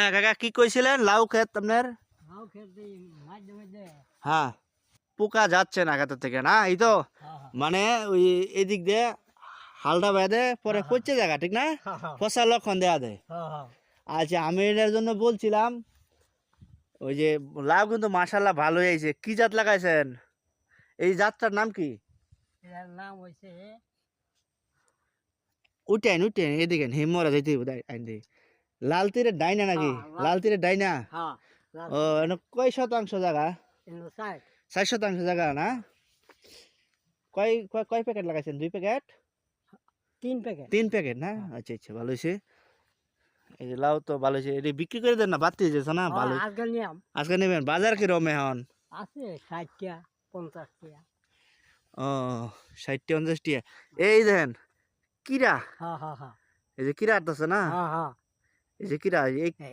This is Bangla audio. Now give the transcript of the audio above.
হ্যাঁ কাকা কি কইছিলেন? লাউ ক্ষেত আপনার? হ্যাঁ পোকা যাচ্ছে না ক্ষেতের থেকে না? এই তো হ্যাঁ হ্যাঁ। মানে ওই এদিক দিয়ে হালটা বেঁধে পরে পচে জায়গা ঠিক না? লক্ষণ দেয় হ্যাঁ আচ্ছা আমি এটার জন্য বলছিলাম ওই যে লাউ কিন্তু মাসাল্লাহ ভালো হয়েছে। কি জাত লাগাইছেন? এই জাতটার নাম কি? নাম হইছে উঠেন উঠেন এদিকে হিমরা দাই- আইন দিই। লাল তীরের ডাইনা নাকি? হ্যাঁ, লাল- তীরের ডাইনা? হ্যাঁ ও এনে কয় শতাংশ জায়গা ষাট। শতাংশ জায়গা না? কয় কয় প্যাকেট লাগাইছেন? দুই প্যাকেট? তিন প্যাকেট। তিন প্যাকেট না? আচ্ছা আচ্ছা ভালো হয়েছে এই যে লাউ তো ভালো হয়েছে এটি বিক্রি করে দেন না? বাড়তে যেছে না ভালো আজকে নেবেন? বাজার কি রম এখন? আছে ষাটটা পঞ্চাশ টাকা ও ষাটটি পঞ্চাশটি এই দেখেন কিরা? হ্যাঁ হ্যাঁ হ্যাঁ। এই যে কিরা আসতেছে না? হ্যাঁ হ্যাঁ। এই যে কিরা এই হ্যাঁ। কিরা